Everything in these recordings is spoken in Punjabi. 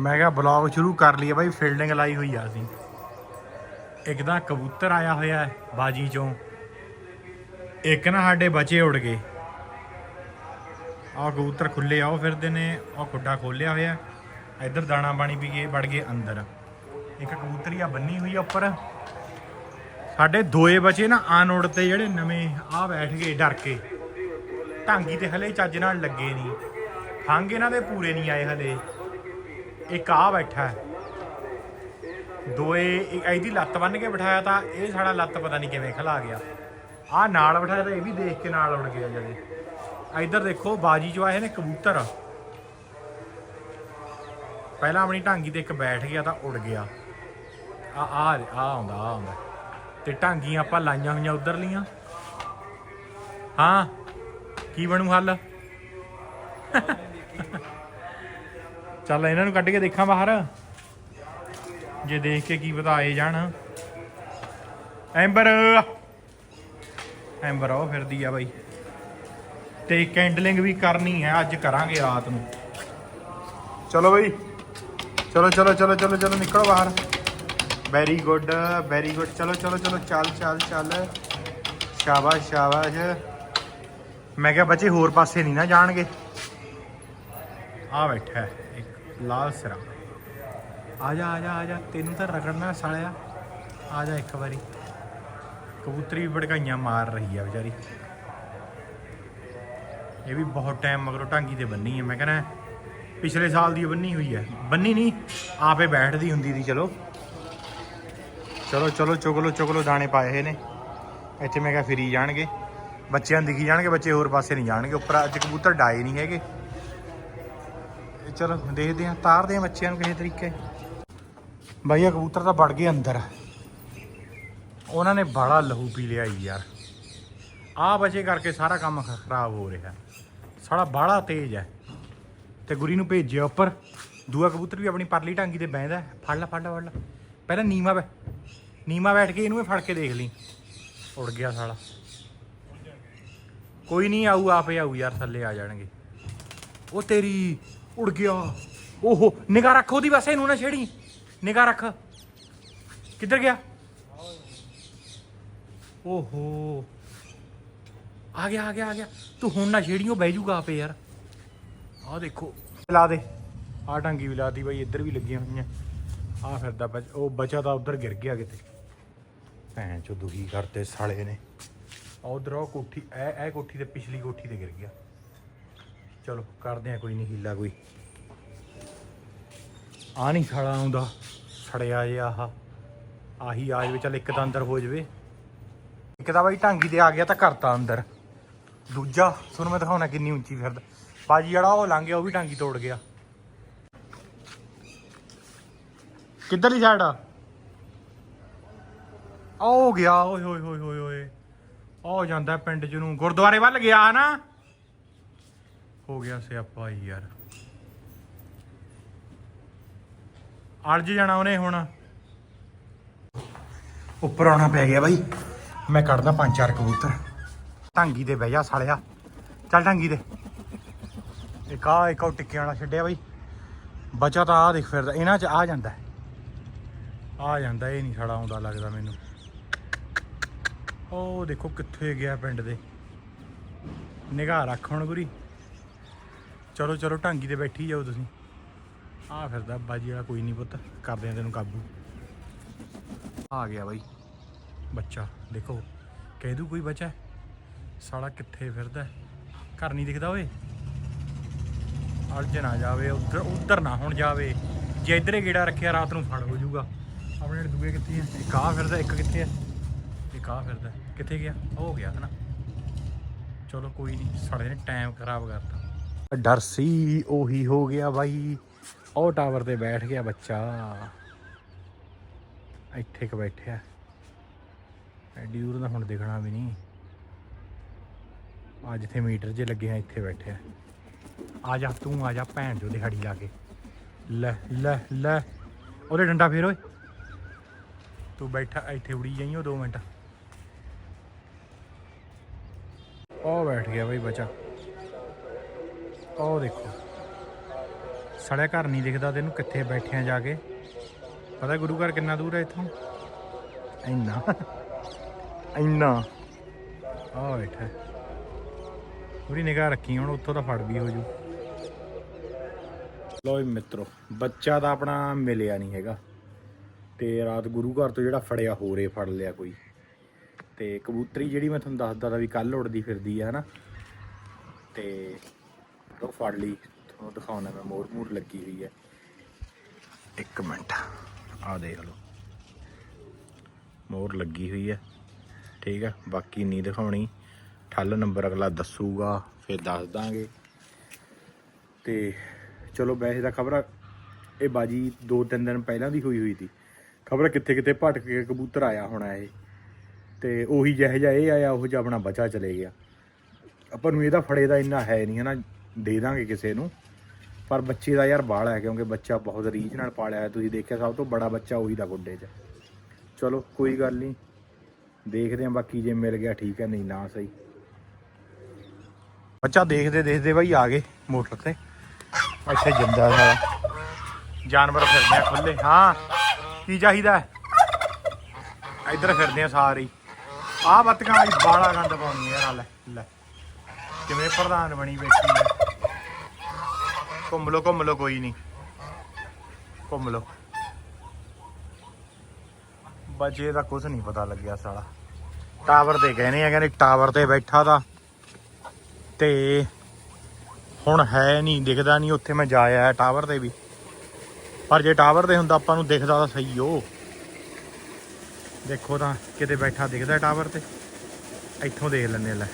ਮੈਂ ਕਿਹਾ ਬਲੌਗ ਸ਼ੁਰੂ ਕਰ ਲਈਏ ਬਾਈ ਫੀਲਡਿੰਗ ਲਾਈ ਹੋਈ ਆ ਅਸੀਂ। ਇੱਕ ਤਾਂ ਕਬੂਤਰ ਆਇਆ ਹੋਇਆ ਹੈ ਬਾਜੀ ਚੋਂ। ਇੱਕ ਨਾ ਸਾਡੇ ਬੱਚੇ ਉੜ ਗਏ। ਆਹ ਕਬੂਤਰ ਖੁੱਲੇ ਆਓ ਫਿਰਦੇ ਨੇ, ਆਹ ਖੁੱਡਾ ਖੋਲਿਆ ਹੋਇਆ। ਇੱਧਰ ਦਾਣਾ ਪਾਣੀ ਪੀ ਕੇ ਵੜ ਗਏ ਅੰਦਰ। ਇੱਕ ਕਬੂਤਰੀ ਆ ਬੰਨੀ ਹੋਈ ਆ ਉੱਪਰ। ਸਾਡੇ ਦੋਏ ਬੱਚੇ ਨਾ ਆਨੋੜ ਤੇ ਜਿਹੜੇ ਨਵੇਂ ਆ ਬੈਠ ਗਏ ਡਰ ਕੇ। ਢਾਂਗੀ ਤੇ ਹਲੇ ਚੱਜ ਨਾਲ ਲੱਗੇ ਨਹੀਂ। ਫੰਗ ਇਹਨਾਂ ਦੇ ਪੂਰੇ ਨਹੀਂ ਆਏ ਹਲੇ। ਇੱਕ ਆ ਬੈਠਾ ਹੈ। ਦੋਏ ਇਹਦੀ ਲੱਤ ਬੰਨ ਕੇ ਬਿਠਾਇਆ ਤਾਂ ਇਹ ਸਾਡਾ ਲੱਤ ਪਤਾ ਨਹੀਂ ਕਿਵੇਂ ਖਲਾ ਗਿਆ। ਆ ਨਾਲ ਬਿਠਾਇਆ ਤਾਂ ਇਹ ਵੀ ਦੇਖ ਕੇ ਨਾਲ ਉੜ ਗਿਆ ਜਦੇ। ਇੱਧਰ ਦੇਖੋ, ਬਾਜੀ ਚ ਆਏ ਨੇ ਕਬੂਤਰ। ਪਹਿਲਾਂ ਆਪਣੀ ਢਾਂਗੀ ਤੇ ਇੱਕ ਬੈਠ ਗਿਆ ਤਾਂ ਉੜ ਗਿਆ। ਆ ਆ ਆ ਆਉਂਦਾ ਆ ਆਉਂਦਾ। ਤੇ ਢਾਂਗੀਆਂ ਆਪਾਂ ਲਾਈਆਂ ਹੋਈਆਂ ਉਧਰ ਲੀਆਂ ਹਾਂ, ਕੀ ਬਣੂ ਹੱਲ? ਚੱਲ ਇਹਨਾਂ ਨੂੰ ਕੱਢ ਕੇ ਦੇਖਾਂ ਬਾਹਰ। ਜੇ ਦੇਖ ਕੇ ਕੀ ਪਤਾ ਆਏ ਜਾਣ। ਐਂਬਰ। ਐਂਬਰ ਉਹ ਫਿਰਦੀ ਆ ਬਾਈ। ਤੇ ਕੈਂਡਲਿੰਗ ਵੀ ਕਰਨੀ ਹੈ, ਅੱਜ ਕਰਾਂਗੇ ਰਾਤ ਨੂੰ। ਚਲੋ ਬਾਈ। ਚਲੋ ਚਲੋ ਚਲੋ ਚਲੋ ਚਲੋ, ਨਿਕਲੋ ਬਾਹਰ। ਵੈਰੀ ਗੁੱਡ ਵੈਰੀ ਗੁੱਡ ਚਲੋ ਚਲੋ ਚਲੋ, ਚੱਲ ਚੱਲ ਚੱਲ। ਸ਼ਾਬਾਸ਼ ਸ਼ਾਬਾਸ਼। ਮੈਂ ਕਿਹਾ ਬੱਚੇ ਹੋਰ ਪਾਸੇ ਨਹੀਂ ਨਾ ਜਾਣਗੇ। ਆ ਬੈਠਾ ਇੱਕ। ਲਾਲ ਸਿਰਾ। ਆ ਜਾ ਆ ਜਾ ਆ ਜਾ ਤੈਨੂੰ ਤਾਂ ਰਗੜਨਾ ਸਾਲਿਆ। ਆ ਜਾ ਇੱਕ ਵਾਰੀ। ਕਬੂਤਰੀ ਵੀ ਭੜਕਾਈਆਂ ਮਾਰ ਰਹੀ ਆ ਵਿਚਾਰੀ। ਇਹ ਵੀ ਬਹੁਤ ਟਾਈਮ ਮਗਰੋਂ ਢਾਂਗੀ ਤੇ ਬੰਨੀ ਹੈ ਮੈਂ ਕਹਿੰਦਾ, ਪਿਛਲੇ ਸਾਲ ਦੀ ਬੰਨੀ ਹੋਈ ਹੈ ਬੰਨੀ ਨਹੀਂ, ਆਪੇ ਬੈਠਦੀ ਹੁੰਦੀ ਸੀ, ਚਲੋ। ਚਲੋ ਚਲੋ, ਚੁਗਲੋ ਚੁਗਲੋ, ਦਾਣੇ ਪਾਏ ਹੋਏ ਨੇ। ਇੱਥੇ ਮੈਂ ਕਿਹਾ, ਫਿਰੀ ਜਾਣਗੇ। ਬੱਚਿਆਂ ਨੂੰ ਦਿਖੀ ਜਾਣਗੇ, ਬੱਚੇ ਹੋਰ ਪਾਸੇ ਨਹੀਂ ਜਾਣਗੇ। ਉੱਪਰ ਅੱਜ ਕਬੂਤਰ ਡਾਏ ਨਹੀਂ ਹੈਗੇ। ਚਲੋ, ਦੇਖਦੇ ਹਾਂ, ਤਾਰਦੇ ਹਾਂ ਬੱਚਿਆਂ ਨੂੰ ਕਿਸੇ ਤਰੀਕੇ। ਬਾਈ ਇਹ ਕਬੂਤਰ ਤਾਂ ਵੜ ਗਏ ਅੰਦਰ। ਉਹਨਾਂ ਨੇ ਬੜਾ ਲਹੂ ਪੀ ਲਿਆ ਯਾਰ। ਆਹ ਬੱਚੇ ਕਰਕੇ ਸਾਰਾ ਕੰਮ ਖਰਾਬ ਹੋ ਰਿਹਾ। ਸਾਲਾ ਬਾਹਲਾ ਤੇਜ਼ ਹੈ। ਤੇ ਗੁਰੀ ਨੂੰ ਭੇਜਿਆ ਉੱਪਰ। ਦੂਆ ਕਬੂਤਰ ਵੀ ਆਪਣੀ ਪਰਲੀ ਟਾਂਗੀ ਤੇ ਬੈਂਦਾ ਫੜ ਲੈ ਫੜ ਲੈ ਫੜ ਲੈ। ਪਹਿਲਾਂ ਨੀਮਾ ਬੈ ਨੀਮਾ ਬੈਠ ਕੇ ਇਹਨੂੰ ਵੀ ਫੜ ਕੇ ਦੇਖ ਲਈ। ਉੜ ਗਿਆ ਸਾਲਾ। ਕੋਈ ਨਹੀਂ, ਆਊ, ਆਪੇ ਆਊ ਯਾਰ, ਥੱਲੇ ਆ ਜਾਣਗੇ। ਉਹ ਤੇਰੀ ਉੜ ਗਿਆ। ਓਹੋ ਨਿਗਾਹ ਰੱਖ ਉਹਦੀ ਬਸ ਇਹਨੂੰ ਨਾ ਛੇੜੀ। ਨਿਗਾਹ ਰੱਖ। ਕਿੱਧਰ ਗਿਆ? ਓਹੋ। ਆ ਗਿਆ ਆ ਗਿਆ ਆ ਗਿਆ। ਤੂੰ ਹੁਣ ਨਾ ਛੇੜੀਓ ਬਹਿ ਜੂਗਾ ਆਪੇ ਯਾਰ। ਆਹ ਦੇਖੋ। ਲਾ ਦੇ। ਆ ਟਾਂਗੀ ਵੀ ਲਾਤੀ ਬਾਈ ਇੱਧਰ ਵੀ ਲੱਗੀਆਂ ਹੋਈਆਂ। ਆ ਫਿਰਦਾ ਬਚ- ਉਹ ਬਚਾ ਤਾਂ ਉਧਰ ਗਿਰ ਗਿਆ ਕਿਤੇ। ਭੈਣ ਚੋ ਦੁਖੀ ਕਰਤੇ ਸਾਲੇ ਨੇ। ਉਧਰ ਉਹ ਕੋਠੀ ਇਹ ਇਹ ਕੋਠੀ ਤੇ ਪਿਛਲੀ ਕੋਠੀ ਤੇ ਗਿਰ ਗਿਆ। ਚਲੋ, ਕਰਦੇ ਆ ਕੋਈ ਨਹੀਂ, ਹੀਲਾ ਕੋਈ। ਆ ਨਹੀਂ ਸਾਲਾ ਆਉਂਦਾ, ਸੜਿਆ ਜੇ ਆਹ। ਆਹੀ ਆ ਜਾਵੇ ਚੱਲ ਇੱਕ ਤਾਂ ਅੰਦਰ ਹੋ ਜਾਵੇ। ਇੱਕ ਤਾਂ ਬਾਈ ਢਾਂਗੀ ਤੇ ਆ ਗਿਆ ਤਾਂ ਕਰਤਾ ਅੰਦਰ। ਦੂਜਾ, ਤੁਹਾਨੂੰ ਮੈਂ ਦਿਖਾਉਣਾ ਕਿੰਨੀ ਉੱਚੀ ਫਿਰਦਾ। ਬਾਜੀ ਜਿਹੜਾ ਉਹ ਲੰਘ ਗਿਆ, ਉਹ ਵੀ ਢਾਂਗੀ ਤੋੜ ਗਿਆ। ਕਿੱਧਰਲੀ ਸਾਈਡ ਆ? ਉਹ ਗਿਆ, ਓਏ ਹੋਏ ਹੋਏ ਹੋਏ ਹੋਏ ਆਹ ਜਾਂਦਾ ਪਿੰਡ ਚ ਨੂੰ। ਗੁਰਦੁਆਰੇ ਵੱਲ ਗਿਆ ਨਾ। ਹੋ ਗਿਆ ਸਿਆਪਾ ਯਾਰ। ਅਲਝ ਜਾਣਾ ਉਹਨੇ ਹੁਣ। ਉੱਪਰ ਆਉਣਾ ਪੈ ਗਿਆ ਬਾਈ। ਮੈਂ ਕੱਢਦਾ ਪੰਜ ਚਾਰ ਕਬੂਤਰ। ਢਾਂਗੀ ਦੇ ਬਹਿ ਜਾ ਸਾਲਿਆ। ਚੱਲ ਢਾਂਗੀ ਦੇ। ਇੱਕ ਆ ਇੱਕ ਉਹ ਟਿੱਕੇ ਵਾਲਾ ਛੱਡਿਆ ਬਾਈ। ਬਚਾ ਤਾਂ ਆ ਦੇਖ ਫਿਰਦਾ ਇਹਨਾਂ ਚ ਆ ਜਾਂਦਾ। ਆ ਜਾਂਦਾ ਇਹ ਨਹੀਂ ਸਾਲਾ ਆਉਂਦਾ ਲੱਗਦਾ ਮੈਨੂੰ। ਉਹ ਦੇਖੋ ਕਿੱਥੇ ਗਿਆ ਪਿੰਡ ਦੇ। ਨਿਗਾਹ ਰੱਖ ਹੁਣ ਗੁਰੀ। ਚਲੋ ਚਲੋ, ਢਾਂਗੀ ਤੇ ਬੈਠੀ ਜਾਓ ਤੁਸੀਂ। ਆ ਫਿਰਦਾ ਬਾਜੀ ਵਾਲਾ, ਕੋਈ ਨਹੀਂ ਪੁੱਤ, ਕਰਦੇ ਆ ਤੈਨੂੰ ਕਾਬੂ। ਆ ਗਿਆ ਬਾਈ। ਬੱਚਾ, ਦੇਖੋ, ਕਹਿ ਦੂ ਕੋਈ ਬੱਚਾ। ਸਾਲਾ ਕਿੱਥੇ ਫਿਰਦਾ? ਘਰ ਨਹੀਂ ਦਿਖਦਾ ਓਏ। ਅਲਝ ਨਾ ਜਾਵੇ, ਉਧਰ ਉਧਰ ਨਾ ਹੁਣ ਜਾਵੇ। ਜੇ ਇੱਧਰੇ ਗੇੜਾ ਰੱਖਿਆ, ਰਾਤ ਨੂੰ ਫੜ ਹੋ ਜਾਊਗਾ। ਆਪਣੇ ਜਿਹੜੇ ਦੂਏ ਕਿੱਥੇ ਆ? ਇੱਕ ਆ ਫਿਰਦਾ, ਇੱਕ ਕਿੱਥੇ ਆ? ਇੱਕ ਆ ਫਿਰਦਾ। ਕਿੱਥੇ ਗਿਆ? ਉਹ ਹੋ ਗਿਆ ਹਨਾ ਚਲੋ, ਕੋਈ ਨਹੀਂ ਸਾਲੇ ਨੇ ਟਾਈਮ ਖਰਾਬ ਕਰਤਾ। ਡਰ ਸੀ, ਉਹੀ ਹੋ ਗਿਆ ਬਾਈ। ਉਹ ਟਾਵਰ ਤੇ ਬੈਠ ਗਿਆ ਬੱਚਾ। ਇੱਥੇ ਕ ਬੈਠਿਆ। ਐਡੀ ਦੂਰ ਦਾ ਹੁਣ ਦਿਖਣਾ ਵੀ ਨਹੀਂ। ਆ ਜਿੱਥੇ ਮੀਟਰ ਜੇ ਲੱਗੇ ਆ, ਇੱਥੇ ਬੈਠਿਆ। ਆ ਜਾ, ਤੂੰ ਆ ਜਾ, ਭੈਣ ਜੋ ਦਿਹਾੜੀ ਲਾ ਕੇ। ਲੈ ਲੈ ਲੈ। ਉਹਦੇ ਡੰਡਾ ਫੇਰ, ਓਏ। ਤੂੰ ਬੈਠਾ, ਇੱਥੇ ਉੜੀ ਜਾਈਓ 2 ਮਿੰਟ। ਉਹ ਬੈਠ ਗਿਆ ਬਈ ਬੱਚਾ। ਉਹ ਦੇਖੋ। ਸਾਲਿਆ ਘਰ ਨਹੀਂ ਦਿਖਦਾ ਤੈਨੂੰ ਕਿੱਥੇ ਬੈਠਿਆ ਜਾ ਕੇ। ਪਤਾ ਗੁਰੂ ਘਰ ਕਿੰਨਾ ਦੂਰ ਹੈ ਇੱਥੋਂ? ਇੰਨਾ। ਇੰਨਾ। ਆ ਬੈਠਾ। ਪੂਰੀ ਨਿਗਾਹ ਰੱਖੀ ਹੁਣ ਉੱਥੋਂ ਤਾਂ ਫੜ ਵੀ ਹੋ ਜੂ। ਲੋ ਮਿੱਤਰੋ ਬੱਚਾ ਤਾਂ ਆਪਣਾ ਮਿਲਿਆ ਨਹੀਂ ਹੈਗਾ। ਤੇ ਰਾਤ ਗੁਰੂ ਘਰ ਤੋਂ ਜਿਹੜਾ ਫੜਿਆ ਹੋਰੇ ਫੜ ਲਿਆ ਕੋਈ। ਤੇ ਕਬੂਤਰੀ ਜਿਹੜੀ ਮੈਂ ਤੁਹਾਨੂੰ ਦੱਸਦਾ ਤਾਂ ਵੀ ਕੱਲ ਉੜਦੀ ਫਿਰਦੀ ਆ ਹਨਾ। ਤੇ ਉਹ ਫੜ ਲਈ, ਤੁਹਾਨੂੰ ਦਿਖਾਉਣਾ ਮੈਂ ਮੋਰ ਮੂਰ ਲੱਗੀ ਹੋਈ ਹੈ। ਇੱਕ ਮਿੰਟ ਆ ਦੇਖ ਲਓ। ਮੋਰ ਲੱਗੀ ਹੋਈ ਹੈ, ਠੀਕ ਹੈ, ਬਾਕੀ ਨਹੀਂ ਦਿਖਾਉਣੀ। ਠੱਲ ਨੰਬਰ ਅਗਲਾ ਦੱਸੂਗਾ, ਫਿਰ ਦੱਸ ਦਾਂਗੇ। ਤੇ ਚਲੋ, ਵੈਸੇ ਤਾਂ ਖਬਰ, ਇਹ ਬਾਜੀ ਦੋ ਤਿੰਨ ਦਿਨ ਪਹਿਲਾਂ ਦੀ ਹੋਈ ਹੋਈ ਸੀ। ਖਬਰ ਕਿੱਥੇ ਕਿੱਥੇ ਭਟਕ ਕੇ ਕਬੂਤਰ ਆਇਆ ਹੋਣਾ ਇਹ। ਤੇ ਉਹੀ ਜਿਹੋ ਜਿਹਾ ਇਹ ਆਇਆ, ਉਹ ਜਿਹਾ ਆਪਣਾ ਬਚਾ ਚਲੇ ਗਿਆ। ਆਪਾਂ ਨੂੰ ਇਹਦਾ ਫੜੇ ਦਾ ਇੰਨਾ ਹੈ ਨਹੀਂ, ਹਨਾ? ਦੇ ਦਾਂਗੇ ਕਿਸੇ ਨੂੰ। ਪਰ ਬੱਚੇ ਦਾ ਯਾਰ ਬਾਲ ਹੈ, ਕਿਉਂਕਿ ਬੱਚਾ ਬਹੁਤ ਰੀਝ ਨਾਲ ਪਾਲਿਆ ਹੈ ਤੁਸੀਂ ਦੇਖਿਆ, ਸਭ ਤੋਂ ਬੜਾ ਬੱਚਾ ਉਹੀ ਦਾ ਗੁੱਡੇ 'ਚ। ਚਲੋ, ਕੋਈ ਗੱਲ ਨਹੀਂ। ਦੇਖਦੇ ਆਂ ਬਾਕੀ ਜੇ ਮਿਲ ਗਿਆ, ਠੀਕ ਹੈ, ਨਹੀਂ ਨਾ ਸਹੀ। ਬੱਚਾ ਦੇਖਦੇ ਦੇਖਦੇ ਬਾਈ ਆ ਗਏ ਮੋਟਰ ਤੇ। ਅੱਛਾ, ਜਿੰਦਾ ਸਾਰਾ ਜਾਨਵਰ ਫਿਰਦੇ ਆ ਖੁੱਲੇ ਹਾਂ, ਕੀ ਚਾਹੀਦਾ ਇੱਧਰ ਫਿਰਦੇ ਆ ਸਾਰੇ ਆ ਬੱਤਕਾਂ ਵਾਲੀ ਬਾਲਾ ਗੰਦ ਪਾਉਣੀ ਯਾਰ ਲੈ ਲੈ। ਕਿਵੇਂ ਪ੍ਰਧਾਨ ਬਣੀ ਬੈਠੀ ਹੈ। ਘੁੰਮ ਲੋ ਘੁੰਮ ਲੋ ਕੋਈ ਨਹੀਂ ਘੁੰਮ ਲੋ ਬਜੇ ਦਾ ਕੁਝ ਨਹੀਂ ਪਤਾ ਲੱਗਿਆ ਸਾਲਾ। ਟਾਵਰ ਤੇ ਕਹਿੰਦੇ ਆ ਕਹਿੰਦੇ ਟਾਵਰ ਤੇ ਬੈਠਾ ਦਾ। ਤੇ ਹੁਣ ਹੈ ਨਹੀਂ ਦਿਖਦਾ ਨਹੀਂ ਉੱਥੇ ਮੈਂ ਜਾ ਆਇਆ ਟਾਵਰ ਤੇ ਵੀ। ਪਰ ਜੇ ਟਾਵਰ ਤੇ ਹੁੰਦਾ, ਆਪਾਂ ਨੂੰ ਦਿਖਦਾ ਤਾਂ ਸਹੀ ਉਹ ਦੇਖੋ ਤਾਂ, ਕਿਤੇ ਬੈਠਾ ਦਿਖਦਾ ਟਾਵਰ ਤੇ। ਇੱਥੋਂ ਦੇਖ ਲੈਂਦੇ ਲੈ।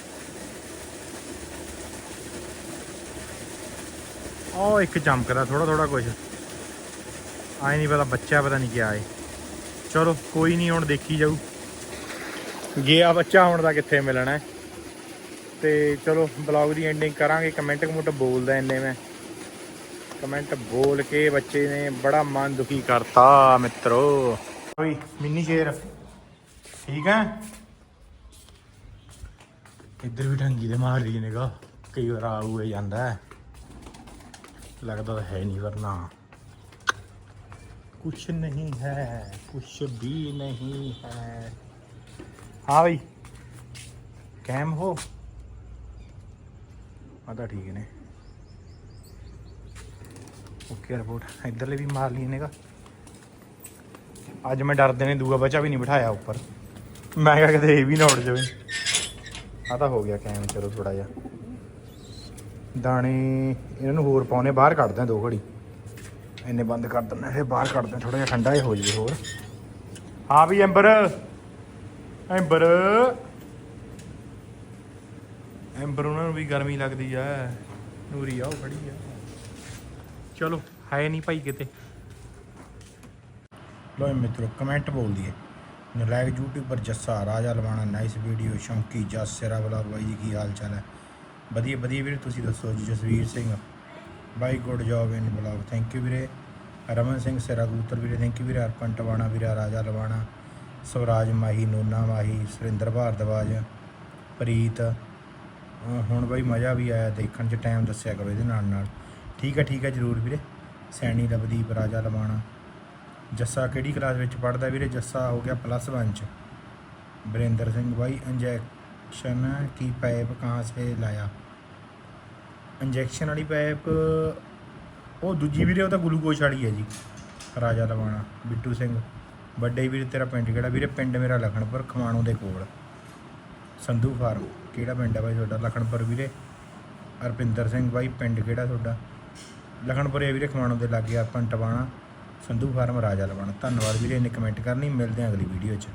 ਉਹ ਇੱਕ ਚਮਕਦਾ ਥੋੜਾ ਥੋੜਾ ਕੁਝ ਆਏ ਨਹੀਂ ਪਤਾ ਬੱਚਾ ਪਤਾ ਨਹੀਂ ਕਿਆ ਹੈ ਚਲੋ, ਕੋਈ ਨਹੀਂ, ਹੁਣ ਦੇਖੀ ਜਾਊ। ਗਿਆ ਬੱਚਾ, ਹੁਣ ਦਾ ਕਿੱਥੇ ਮਿਲਣਾ ਹੈ। ਤੇ ਚਲੋ ਬਲੌਗ ਦੀ ਐਂਡਿੰਗ ਕਰਾਂਗੇ। ਕਮੈਂਟ ਕਮੁੰਟ ਬੋਲਦਾ ਇੰਨੇ ਮੈਂ। ਕਮੈਂਟ ਬੋਲ ਕੇ ਬੱਚੇ ਨੇ ਬੜਾ ਮਨ ਦੁਖੀ ਕਰਤਾ, ਮਿੱਤਰੋ। ਓਏ ਮਿੰਨੀ ਸ਼ੇਰ। ਠੀਕ ਹੈ ਇੱਧਰ ਵੀ ਢੰਗੀ ਦੇ ਮਾਰ ਰਹੀ ਨਿਗਾ ਕਈ ਵਾਰ ਆ ਜਾਂਦਾ ਹੈ। ਲੱਗਦਾ ਤਾਂ ਹੈ ਨਹੀਂ ਵਰਨਾ। ਕੁਛ ਨਹੀਂ ਹੈ, ਕੁਛ ਵੀ ਨਹੀਂ ਹੈ। ਹਾਂ ਬਈ, ਕੈਮ ਹੋ? ਆ ਤਾਂ ਠੀਕ ਨੇ। ਓਕੇ ਰਿਪੋਰਟ ਇੱਧਰਲੇ ਵੀ ਮਾਰ ਲਈ ਨੇਗਾ ਅੱਜ ਮੈਂ ਡਰਦੇ ਨੇ, ਦੂਆ ਬੱਚਾ ਵੀ ਨਹੀਂ ਬਿਠਾਇਆ ਉੱਪਰ। ਮੈਂ ਕਿਹਾ ਕਿਤੇ ਇਹ ਵੀ ਨਾ ਉੱਡ ਜਾਵੇ। ਆ ਤਾਂ ਹੋ ਗਿਆ ਕੈਮ, ਚਲੋ ਥੋੜਾ ਜਿਹਾ। ਦਾਣੇ ਇਹਨਾਂ ਨੂੰ ਹੋਰ ਪਾਉਣੇ, ਬਾਹਰ ਕੱਢਦੇ ਆ ਦੋ ਘੜੀ। ਇੰਨੇ ਬੰਦ ਕਰ ਦਿੰਦੇ, ਫਿਰ ਬਾਹਰ ਕੱਢਦੇ ਥੋੜਾ ਜਿਹਾ ਠੰਡਾ ਹੀ ਹੋ ਜਾਵੇ ਹੋਰ। ਹਾਂ ਵੀ ਐਂਬਰ ਐਂਬਰ। ਐਂਬਰ, ਉਹਨਾਂ ਨੂੰ ਵੀ ਗਰਮੀ ਲੱਗਦੀ ਆ। ਨੂਰੀ ਆ, ਉਹ ਖੜੀ ਆ। ਚਲੋ, ਹੈ ਨਹੀਂ ਭਾਈ ਕਿਤੇ। ਲੋ ਮਿੱਤਰੋ ਕਮੈਂਟ ਬੋਲ ਦਈਏ। ਨਲਾਇਕ ਯੂਟਿਊਬਰ ਜੱਸਾ ਰਾਜਾ ਲਵਾਣਾ ਨਾਈਸ ਵੀਡੀਓ ਸ਼ੌਂਕੀ ਜੱਸ, ਸਿਰਾ ਬਲੌਗ ਬਾਈ ਜੀ, ਕੀ ਹਾਲ ਚਾਲ ਹੈ? ਵਧੀਆ ਵਧੀਆ ਵੀਰੇ, ਤੁਸੀਂ ਦੱਸੋ ਜੀ, ਜਸਵੀਰ ਸਿੰਘ। ਬਾਈ good job in blog thank you ਵੀਰੇ। ਰਮਨ ਸਿੰਘ ਸਿਰਾ ਕਬੂਤਰ ਵੀਰੇ ਥੈਂਕ ਯੂ ਵੀਰੇ। ਅਰਪਨ ਟਵਾਣਾ ਵੀਰੇ, ਰਾਜਾ ਲਵਾਣਾ। ਸਵਰਾਜ ਮਾਹੀ, ਨੂਨਾ ਮਾਹੀ, ਸੁਰਿੰਦਰ ਭਾਰਦਵਾਜ, ਪ੍ਰੀਤ। ਹੁਣ ਬਾਈ ਮਜ਼ਾ ਵੀ ਆਇਆ ਦੇਖਣ 'ਚ ਟਾਈਮ ਦੱਸਿਆ ਕਰੋ ਇਹਦੇ ਨਾਲ ਨਾਲ। ਠੀਕ ਹੈ ਠੀਕ ਹੈ ਜਰੂਰ ਵੀਰੇ। ਸੈਣੀ ਲਵਦੀਪ, ਰਾਜਾ ਲਵਾਣਾ। ਜੱਸਾ ਕਿਹੜੀ ਕਲਾਸ ਵਿੱਚ ਪੜਦਾ ਵੀਰੇ? ਜੱਸਾ ਹੋ ਗਿਆ ਪਲੱਸ 1 ਚ। ਬਰਿੰਦਰ ਸਿੰਘ ਬਾਈ ਅੰਜੈਕ इंजेक्शन की पाइप कहाँ से लाया ਇੰਜੈਕਸ਼ਨ ਵਾਲੀ ਪਾਈਪ ਉਹ ਦੂਜੀ ਵੀਰੇ ਉਹ ਤਾਂ ਗਲੂਕੋਜ਼ ਵਾਲੀ ਹੈ ਜੀ ਰਾਜਾ ਲਵਾਣਾ ਬਿੱਟੂ ਸਿੰਘ ਵੱਡੇ ਵੀਰੇ ਤੇਰਾ ਪਿੰਡ ਕਿਹੜਾ ਵੀਰੇ ਪਿੰਡ ਮੇਰਾ ਲਖਣਪੁਰ ਖਮਾਣੋ ਦੇ ਕੋਲ ਸੰਧੂ ਫਾਰਮ ਕਿਹੜਾ ਪਿੰਡ ਹੈ ਬਾਈ ਤੁਹਾਡਾ ਲਖਣਪੁਰ ਵੀਰੇ ਅਰਪਿੰਦਰ ਸਿੰਘ ਬਾਈ ਪਿੰਡ ਕਿਹੜਾ ਤੁਹਾਡਾ ਲਖਣਪੁਰ ਹੈ ਵੀਰੇ ਖਮਾਣੋ ਦੇ ਲਾਗੇ ਆਪਾਂ ਟਵਾਣਾ ਸੰਧੂ ਫਾਰਮ ਰਾਜਾ ਲਵਾਣਾ ਧੰਨਵਾਦ ਵੀਰੇ ਇਹਨੇ ਕਮੈਂਟ ਕਰਨੀ ਮਿਲਦੇ ਹਾਂ ਅਗਲੀ ਵੀਡੀਓ 'ਚ